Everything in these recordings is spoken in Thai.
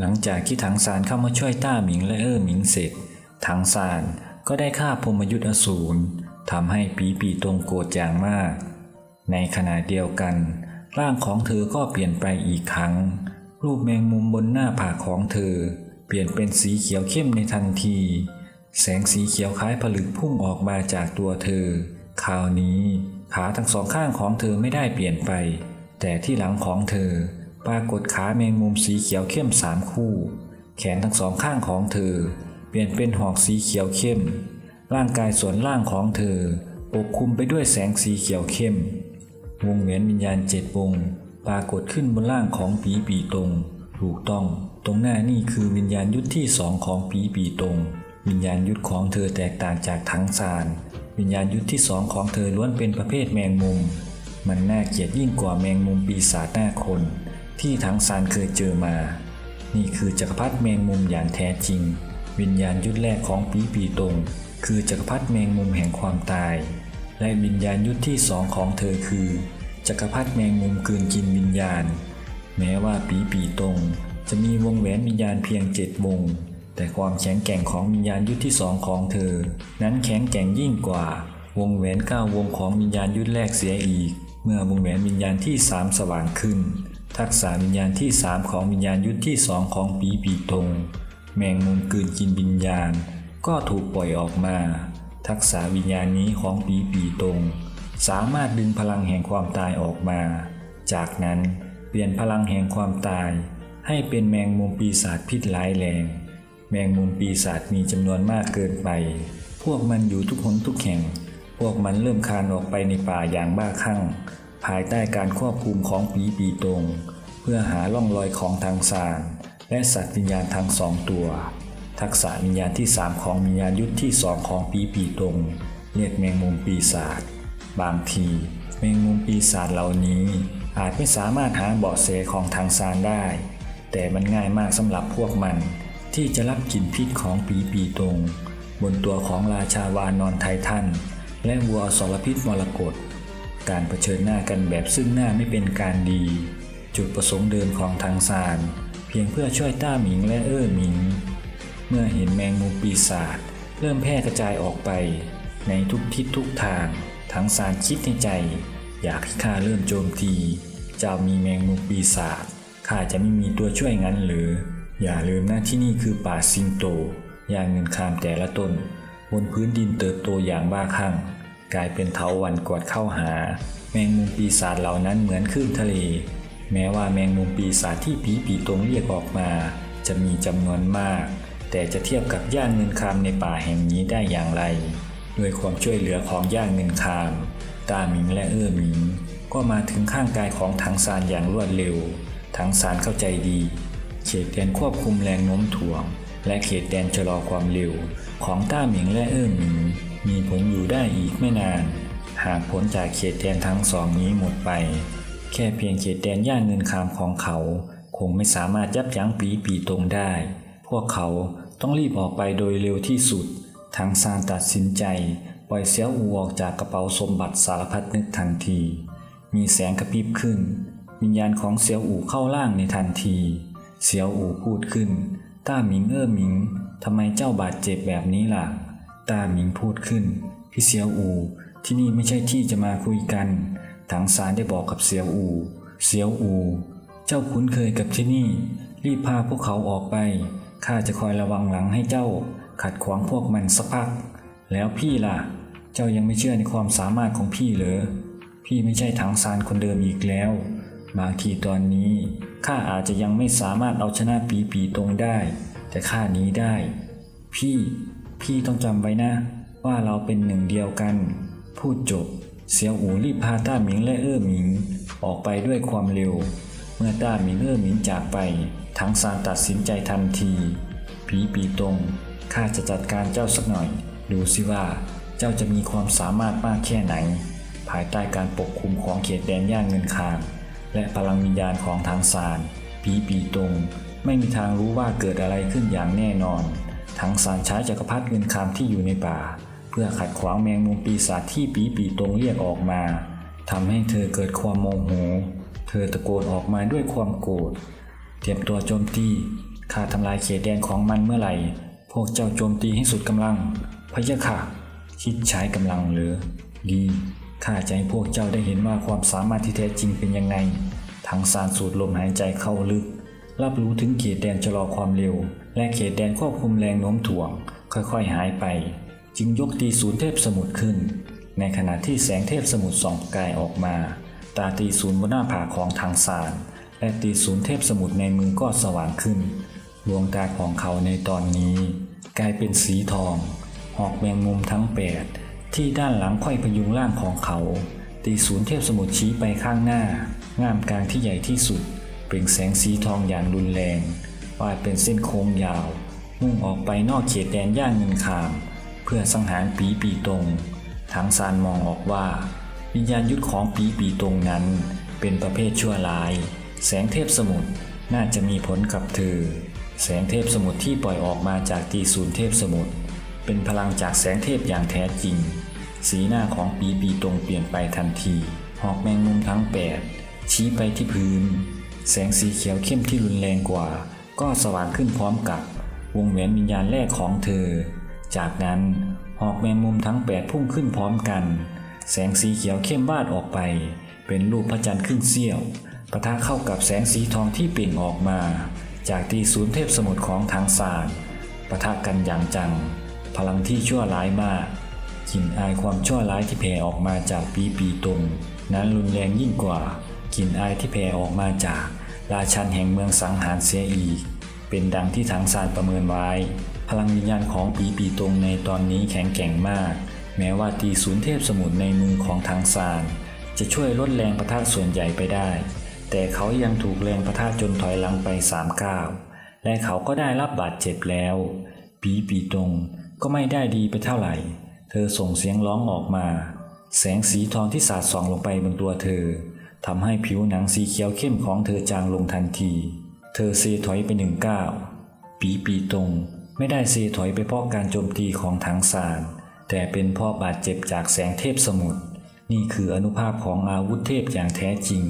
หลังจากที่ถังซานเข้ามาช่วยต้าหมิงและเออหมิงเสร็จ ถังซานก็ได้ฆ่าพรมยุทธอสูรทำให้ปีปีตรงโกรธอย่างมาก ในขณะเดียวกัน ร่างของเธอก็เปลี่ยนไปอีกครั้ง รูปแมงมุมบนหน้าผากของเธอ เปลี่ยนเป็นสีเขียวเข้มในทันที แสงสีเขียวคล้ายผลึกพุ่งออกมาจากตัวเธอ คราวนี้ขาทั้งสองข้างของเธอไม่ได้เปลี่ยนไป แต่ที่หลังของเธอ ปรากฏขาแมงมุมสีเขียวเข้มสามคู่ แขนทั้งสองข้างของเธอ เปลี่ยนเป็นหอกสีเขียวเข้ม ร่างกายส่วนล่างของเธอปกคลุมไปด้วยแสงสีเขียวเข้ม วงแหวนวิญญาณเจ็ดวงปรากฏขึ้นบนร่างของปีปีตรง ถูกต้อง ตรงหน้านี่คือวิญญาณยุทธที่สองของปีปีตรง วิญญาณยุทธของเธอแตกต่างจากทั้งซาน วิญญาณยุทธที่สองของเธอล้วนเป็นประเภทแมงมุม มันน่าเกลียดยิ่งกว่าแมงมุมปีศาจหน้าคน ที่ทั้งซานเคยเจอมา นี่คือจักรพรรดิแมงมุมอย่างแท้จริง วิญญาณยุทธแรกของปีปีตรงคือจักรพรรดิแมงมุมแห่งความตาย และวิญญาณยุทธที่สองของเธอคือ จักรพรรดิแมงมุมกืนกินวิญญาณ แม้ว่าปีปีตรงจะมีวงแหวนวิญญาณเพียงเจ็ดวงแต่ความแข็งแกร่งของวิญญาณยุทธที่สองของเธอ นั้นแข็งแกร่งยิ่งกว่า วงแหวนเก้าวงของวิญญาณยุทธแรกเสียอีก เมื่อวงแหวนวิญญาณที่สามสว่างขึ้น ทักษะวิญญาณที่สามของวิญญาณยุทธที่สองของปีปีตรงแมงมุมกืนกินวิญญาณ ก็ถูกปล่อยออกมา ทักษะวิญญาณนี้ของปีปีตรงสามารถดึงพลังแห่งความตายออกมา จากนั้นเปลี่ยนพลังแห่งความตาย ให้เป็นแมงมุมปีศาจพิษร้ายแรง แมงมุมปีศาจมีจำนวนมากเกินไป พวกมันอยู่ทุกหนทุกแห่ง พวกมันเริ่มคานออกไปในป่าอย่างบ้าคลั่ง ภายใต้การควบคุมของปีปีตรงเพื่อหาล่องรอยของทางสารและสัตว์วิญญาณทั้งสองตัว ทักษะวิญญาณที่สามของวิญญาณยุทธที่สองของปีปีตรงเรียกแมงมุมปีศาจบางที แมงมุมปีศาจเหล่านี้ อาจไม่สามารถหาเบาะแสของทางซานได้ แต่มันง่ายมากสำหรับพวกมัน ที่จะรับกลิ่นพิษของปีปีตรงบนตัวของราชาวานอนไททันและวัวอสรพิษมรกต การเผชิญหน้ากันแบบซึ่งหน้าไม่เป็นการดี จุดประสงค์เดิมของทางซานเพียงเพื่อช่วยต้าหมิงและเอ้อหมิง เมื่อเห็นแมงมุมปีศาจเริ่มแพร่กระจายออกไป ในทุกทิศทุกทางทั้งสารคิดในใจ อยากให้ข้าเริ่มโจมตีเจ้ามีแมงมุมปีศาจข้าจะไม่มีตัวช่วยงั้นหรือ อย่าลืมนะที่นี่คือป่าซิงโต อย่างเงินคามแต่ละต้น บนพื้นดินเติบโตอย่างบ้าคลั่ง กลายเป็นเถาวันกวดเข้าหา แมงมุมปีศาจเหล่านั้นเหมือนคลื่นทะเล แม้ว่าแมงมุมปีศาจที่ผีปีตรงเรียกออกมา จะมีจำนวนมาก แต่จะเทียบกับย่างเงินคามในป่าแห่งนี้ได้อย่างไรด้วยความช่วยเหลือของย่างเงินคามตาหมิงและเอื้อหมิง ก็มาถึงข้างกายของถังซานอย่างรวดเร็วถังซานเข้าใจดี เขตแดนควบคุมแรงโน้มถ่วง และเขตแดนชะลอความเร็ว ของต้าหมิงและเอื้อหมิง มีผลอยู่ได้อีกไม่นาน หากผลจากเขตแดนทั้งสองนี้หมดไป แค่เพียงเขตแดนย่างเงินคามของเขา คงไม่สามารถยับยั้งปีปีตรงได้ พวกเขาต้องรีบออกไปโดยเร็วที่สุด ทางซานตัดสินใจ ปล่อยเสียวอูออกจากกระเป๋าสมบัติสารพัดนึกทันที มีแสงกระพริบขึ้น วิญญาณของเสียวอูเข้าร่างในทันที เสียวอูพูดขึ้น ต้าหมิงเอ้อหมิงทำไมเจ้าบาดเจ็บแบบนี้ล่ะ ต้าหมิงพูดขึ้น พี่เสียวอู ที่นี่ไม่ใช่ที่จะมาคุยกันถังซานได้บอกกับเสียวอู เสียวอู เจ้าคุ้นเคยกับที่นี่ รีบพาพวกเขาออกไป ข้าจะคอยระวังหลังให้เจ้า ขัดขวางพวกมันสักพัก แล้วพี่ล่ะ เจ้ายังไม่เชื่อในความสามารถของพี่เหรอ พี่ไม่ใช่ถังซานคนเดิมอีกแล้ว บางทีตอนนี้ข้าอาจจะยังไม่สามารถเอาชนะปีปีตรงได้ แต่ข้าหนี้ได้ พี่ พี่ต้องจำไว้นะ ว่าเราเป็นหนึ่งเดียวกัน พูดจบ เสียวอูรีบพาต้าหมิงและเอ้อหมิง ออกไปด้วยความเร็ว เมื่อต้าหมิงเอ้อหมิงจากไป ทั้งซานตัดสินใจทันที ผีปีตรงข้าจะจัดการเจ้าสักหน่อย ดูสิว่าเจ้าจะมีความสามารถมากแค่ไหน ภายใต้การปกคุมของเขตแดนย่างเงินคามและพลังวิญญาณของทางซานผีปีตรงไม่มีทางรู้ว่าเกิดอะไรขึ้นอย่างแน่นอน ทั้งซานใช้จักรพรรดิเงินคามที่อยู่ในป่า เพื่อขัดขวางแมงมุมปีศาจที่ปีปีตรงเรียกออกมาทำให้เธอเกิดความโมโห เธอตะโกนออกมาด้วยความโกรธ เตรียมตัวโจมตี ข้าทำลายเขตแดนของมันเมื่อไหร่ พวกเจ้าโจมตีให้สุดกำลัง พะยะค่ะ คิดใช้กำลังหรือ ดี ข้าจะให้พวกเจ้าได้เห็นว่าความสามารถที่แท้จริงเป็นยังไง ทั้งสารสูดลมหายใจเข้าลึก รับรู้ถึงเขตแดนชะลอความเร็ว และเขตแดนควบคุมแรงโน้มถ่วง ค่อยๆ หายไป จึงยกตีศูนย์เทพสมุทรขึ้น ในขณะที่แสงเทพสมุทรส่องกายออกมา ตาตีศูนย์บนหน้าผากของทางสารและตีศูนย์เทพสมุทรในมือก็สว่างขึ้นดวงตาของเขาในตอนนี้ กลายเป็นสีทอง หอกแมงมุมทั้งแปดที่ด้านหลังไขว้พยุงร่างของเขา ตีศูนย์เทพสมุทรชี้ไปข้างหน้า ง่ามกลางที่ใหญ่ที่สุด ล่งแสงสีทองอย่างรุนแรงวาดเป็นเส้นโค้งยาว มุ่งออกไปนอกเขตแดนย่านเงินคาม เพื่อสังหารปีปีตรงทางซานมองออกว่า วิญญาณยุทธของปีปีตรงนั้น เป็นประเภทชั่วร้าย แสงเทพสมุทรน่าจะมีผลกับเธอ แสงเทพสมุทรที่ปล่อยออกมาจากตีศูนย์เทพสมุทรเป็นพลังจากแสงเทพอย่างแท้จริง สีหน้าของปีปีตรงเปลี่ยนไปทันที หอกแมงมุมทั้งแปดชี้ไปที่พื้น แสงสีเขียวเข้มที่รุนแรงกว่า ก็สว่างขึ้นพร้อมกับวงแหวนวิญญาณแรกของเธอ จากนั้นหอกแมงมุมทั้งแปดพุ่งขึ้นพร้อมกัน แสงสีเขียวเข้มวาดออกไป เป็นรูปพระจันทร์ครึ่งเสี้ยวปะทะเข้ากับแสงสีทองที่เปล่งออกมา จากตีศูนย์เทพสมุทรของทางสารปะทะกันอย่างจัง พลังที่ชั่วร้ายมากกลิ่นอายความชั่วร้ายที่แผ่ออกมาจากปีปีตรง นั้นรุนแรงยิ่งกว่า กลิ่นอายที่แผ่ออกมาจาก ราชันแห่งเมืองสังหารเสียอีก เป็นดังที่ทางซานประเมินไว้ พลังวิญญาณของปีปีตรงในตอนนี้แข็งแกร่งมาก แม้ว่าตีศูนย์เทพสมุทรในมือของทางซานจะช่วยลดแรงประทะส่วนใหญ่ไปได้ แต่เขายังถูกแรงประทะจนถอยหลังไปสามก้าวและเขาก็ได้รับบาดเจ็บแล้ว ปีปีตรงก็ไม่ได้ดีไปเท่าไหร่ เธอส่งเสียงร้องออกมา แสงสีทองที่สาดส่องลงไปบนตัวเธอ ทำให้ผิวหนังสีเขียวเข้มของเธอจางลงทันที เธอเซถอยไปหนึ่งก้าวปีปีตรงไม่ได้เซถอยไปเพราะการโจมตีของทางสาร แต่เป็นเพราะบาดเจ็บจากแสงเทพสมุทรนี่คืออนุภาพของอาวุธเทพอย่างแท้จริง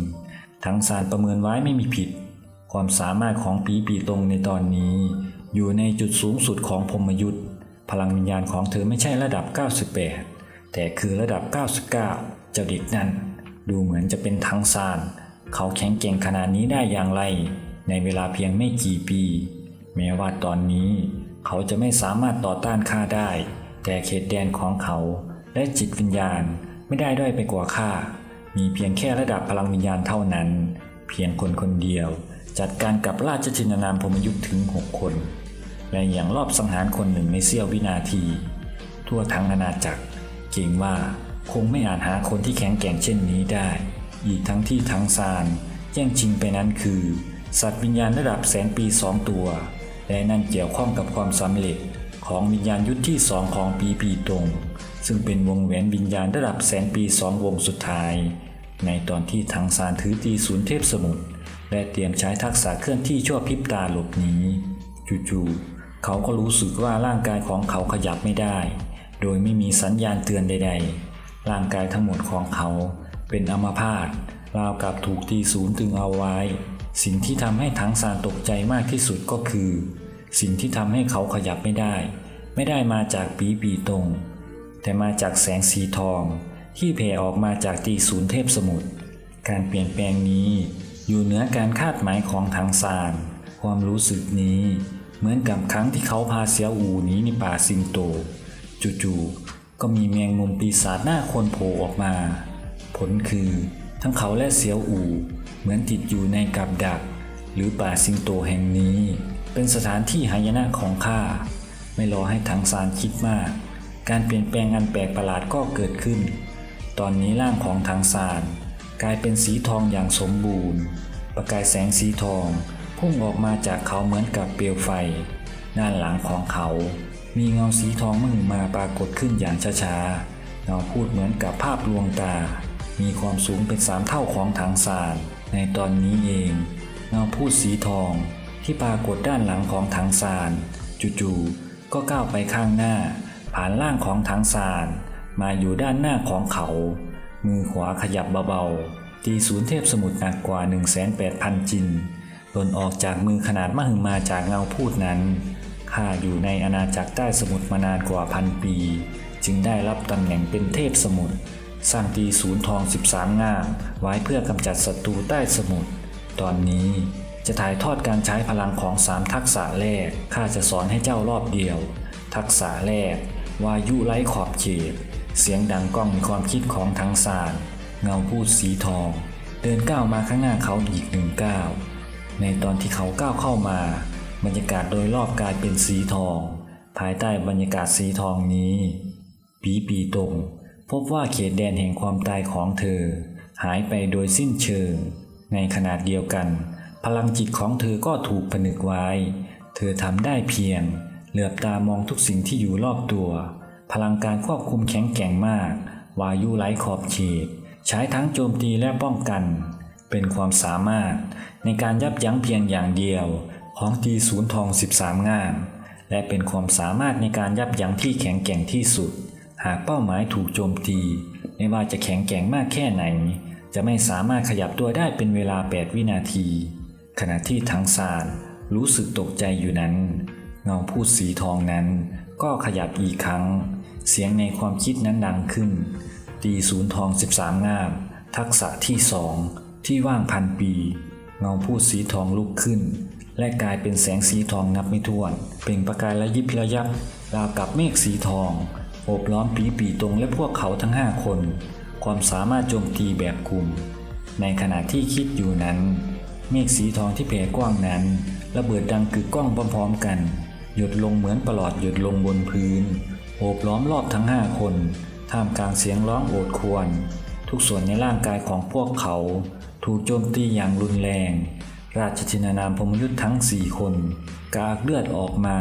ทางสารประเมินไว้ไม่มีผิด ความสามารถของปีปีตรงในตอนนี้ อยู่ในจุดสูงสุดของพรมยุทธ์พลังวิญญาณของเธอไม่ใช่ระดับ 98 แต่คือระดับ 99 เจ้าเด็กนั่น ดูเหมือนจะเป็นทั้งซานเขาแข็งเก่งขนาดนี้ได้อย่างไร ในเวลาเพียงไม่กี่ปี แม้ว่าตอนนี้ เขาจะไม่สามารถต่อต้านข้าได้ แต่เขตแดนของเขา และจิตวิญญาณไม่ได้ด้อยไปกว่าข้ามีเพียงแค่ระดับพลังวิญญาณเท่านั้น เพียงคนคนเดียว จัดการกับราชจินนามพรหมยุทธ์ถึง6คน และอย่างรอบสังหารคนหนึ่งในเสี้ยววินาที ทั่วทั้งอาณาจักรเก่งว่า คงไม่อาจหาคนที่แข็งแกร่งเช่นนี้ได้ อีกทั้งที่ทั้งซานแย่งชิงไปนั้นคือ สัตว์วิญญาณระดับแสนปีสองตัว และนั่นเกี่ยวข้องกับความสำเร็จของวิญญาณยุทธที่สองของปีปีตรง ซึ่งเป็นวงแหวนวิญญาณระดับแสนปีสองวงสุดท้าย ในตอนที่ทางซานถือตีศูนย์เทพสมุทรและเตรียมใช้ทักษะเคลื่อนที่ชั่วพริบตาหลบหนีจู่ๆเขาก็รู้สึกว่าร่างกายของเขาขยับไม่ได้ โดยไม่มีสัญญาณเตือนใด ๆ ร่างกายทั้งหมดของเขา เป็นอัมพาตราวกับถูกตีศูนย์ตึงเอาไว้ สิ่งที่ทำให้ทั้งซานตกใจมากที่สุดก็คือ สิ่งที่ทำให้เขาขยับไม่ได้ ไม่ได้มาจากปีปีตรง แต่มาจากแสงสีทอง ที่แผ่ออกมาจากตีศูนย์เทพสมุทรการเปลี่ยนแปลงนี้ อยู่เหนือการคาดหมายของทางซานความรู้สึกนี้ เหมือนกับครั้งที่เขาพาเสียวอูหนีในป่าสิงโต จู่ๆ ก็มีแมงมุมปีศาจหน้าคนโผล่ออกมา ผลคือทั้งเขาและเสียวอูเหมือนติดอยู่ในกับดัก หรือป่าสิงโตแห่งนี้ เป็นสถานที่หายนะของข้าไม่รอให้ทังซานคิดมาก การเปลี่ยนแปลงอันแปลกประหลาดก็เกิดขึ้น ตอนนี้ร่างของทางซานกลายเป็นสีทองอย่างสมบูรณ์ ประกายแสงสีทอง พุ่งออกมาจากเขาเหมือนกับเปลวไฟ ด้านหลังของเขา มีเงาสีทองมึงมาปรากฏขึ้นอย่างช้าๆ เงาพูดเหมือนกับภาพลวงตา มีความสูงเป็นสามเท่าของถังซานในตอนนี้เอง เงาพูดสีทองที่ปรากฏด้านหลังของถังซานจู่ๆก็ก้าวไปข้างหน้า ผ่านร่างของถังซานมาอยู่ด้านหน้าของเขา มือขวาขยับเบาๆ ตีศูนย์เทพสมุทรหนักกว่า 1 8 0 0 0 จินหล่นออกจากมือขนาดมหึมาจากเงาพูดนั้น ข้าอยู่ในอาณาจักรใต้สมุทรมานานกว่าพันปี จึงได้รับตำแหน่งเป็นเทพสมุทรสร้างตีศูนย์ทอง 13 ง่ามไว้เพื่อกำจัดศัตรูใต้สมุทรตอนนี้จะถ่ายทอดการใช้พลังของสามทักษะแรกข้าจะสอนให้เจ้ารอบเดียว ทักษะแรก วายุไร้ขอบเขต เสียงดังก้องในความคิดของทั้งสารเงาพูดสีทอง เดินก้าวมาข้างหน้าเขาอีกหนึ่งก้าวในตอนที่เขาก้าวเข้ามา บรรยากาศโดยรอบกลายเป็นสีทอง ภายใต้บรรยากาศสีทองนี้ปีปีตรงพบว่าเขตแดนแห่งความตายของเธอ หายไปโดยสิ้นเชิง ในขนาดเดียวกัน พลังจิตของเธอก็ถูกผนึกไว้ เธอทำได้เพียง เหลือบตามองทุกสิ่งที่อยู่รอบตัว พลังการควบคุมแข็งแกร่งมาก วายุไร้ขอบเขต ใช้ทั้งโจมตีและป้องกัน เป็นความสามารถในการยับยั้งเพียงอย่างเดียว ของตีศูนย์ทอง 13 ง่าม และเป็นความสามารถในการยับยั้งที่แข็งแกร่งที่สุด หากเป้าหมายถูกโจมตี ไม่ว่าจะแข็งแกร่งมากแค่ไหน จะไม่สามารถขยับตัวได้เป็นเวลา 8 วินาที ขณะที่ทั้งซานรู้สึกตกใจอยู่นั้น เงาพูดสีทองนั้น ก็ขยับอีกครั้ง เสียงในความคิดนั้นดังขึ้น ตีศูนย์ทอง 13 ง่าม ทักษะที่สองที่ว่างพันปี เงาพูดสีทองลุกขึ้น และกลายเป็นแสงสีทองนับไม่ถ้วน เปล่งประกายระยิบระยับราวกับเมฆสีทอง โอบล้อมปีปีตรงและพวกเขาทั้งห้าคน ความสามารถโจมตีแบบกลุ่ม ในขณะที่คิดอยู่นั้น เมฆสีทองที่แผ่กว้างนั้น ระเบิดดังกึกก้องพร้อมๆกัน หยดลงเหมือนประหลอดหยดลงบนพื้น โอบล้อมรอบทั้งห้าคนท่ามกลางเสียงร้องโอดครวญทุกส่วนในร่างกายของพวกเขา ถูกโจมตีอย่างรุนแรง ราชธินานามพมยุทธ์ทั้งสี่คน กากเลือดออกมา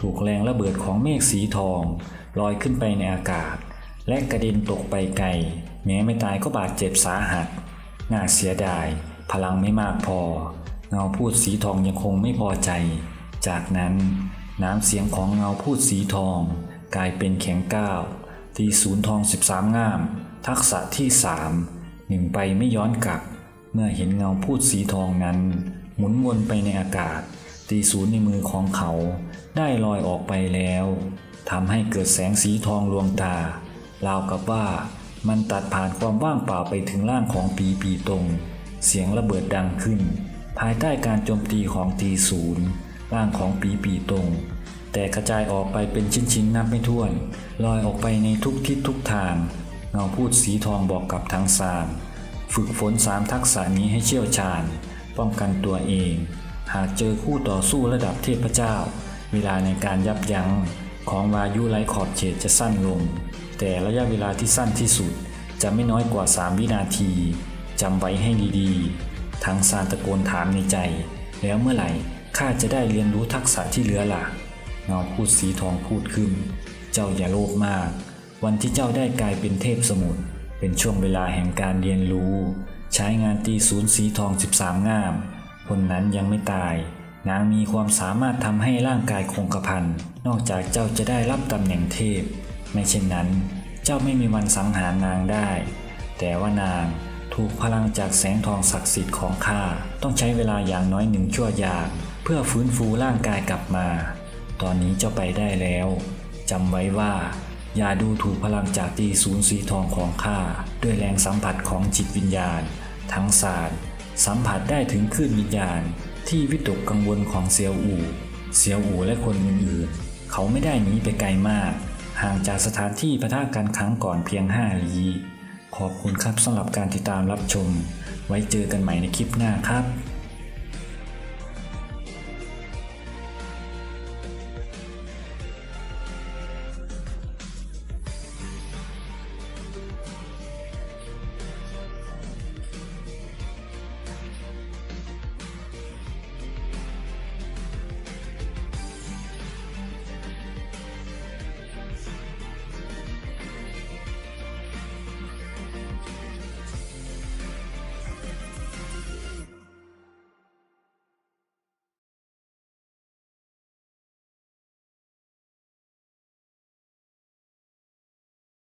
ถูกแรงระเบิดของเมฆสีทอง ลอยขึ้นไปในอากาศ และกระเด็นตกไปไกล แม้ไม่ตายก็บาดเจ็บสาหัส น่าเสียดาย พลังไม่มากพอ เงาพูดสีทองยังคงไม่พอใจ จากนั้น น้ำเสียงของเงาพูดสีทอง กลายเป็นแข็งก้าวตีศูนย์ทอง 13 ง่าม ทักษะที่สามหนึ่งไปไม่ย้อนกลับ เมื่อเห็นเงาพูดสีทองนั้น หมุนวนไปในอากาศ ตีศูนย์ในมือของเขา ได้ลอยออกไปแล้วทำให้เกิดแสงสีทองลวงตา ราวกับว่ามันตัดผ่านความว่างเปล่าไปถึงร่างของปีปีตรง เสียงระเบิดดังขึ้น ภายใต้การโจมตีของตีศูนย์ร่างของปีปีตรง แต่กระจายออกไปเป็นชิ้นๆนับไม่ถ้วน ลอยออกไปในทุกทิศทุกทาง เงาพูดสีทองบอกกับทางซาน ฝึกฝนสามทักษะนี้ให้เชี่ยวชาญ ป้องกันตัวเอง หากเจอคู่ต่อสู้ระดับเทพเจ้า เวลาในการยับยั้งของวายุไร้ขอบเขตจะสั้นลง แต่ระยะเวลาที่สั้นที่สุด จะไม่น้อยกว่า 3 วินาทีจำไว้ให้ดีๆ ทางซานตะโกนถามในใจ แล้วเมื่อไหร่ข้าจะได้เรียนรู้ทักษะที่เหลือล่ะเงาพูดสีทองพูดขึ้น เจ้าอย่าโลภมาก วันที่เจ้าได้กลายเป็นเทพสมุทร เป็นช่วงเวลาแห่งการเรียนรู้ ใช้งานตีศูนย์สีทอง 13 ง่าม คนนั้นยังไม่ตาย นางมีความสามารถทำให้ร่างกายคงกระพันนอกจากเจ้าจะได้รับตำแหน่งเทพ ไม่เช่นนั้น เจ้าไม่มีวันสังหารนางได้ แต่ว่านางถูกพลังจากแสงทองศักดิ์สิทธิ์ของข้าต้องใช้เวลาอย่างน้อยหนึ่งชั่วยามเพื่อฟื้นฟูร่างกายกลับมา ตอนนี้เจ้าไปได้แล้วจำไว้ว่า อย่าดูถูกพลังจากตีศูนย์สีทองของข้าด้วยแรงสัมผัสของจิตวิญญาณ ทั้งศาสตร์สัมผัสได้ถึงคลื่นวิญญาณ ที่วิตกกังวลของเซียวอู่ เซียวอู่และคนอื่นๆ เขาไม่ได้หนีไปไกลมาก ห่างจากสถานที่ปะทะกันครั้งก่อนเพียง5ลี้ขอบคุณครับสำหรับการติดตามรับชม ไว้เจอกันใหม่ในคลิปหน้าครับ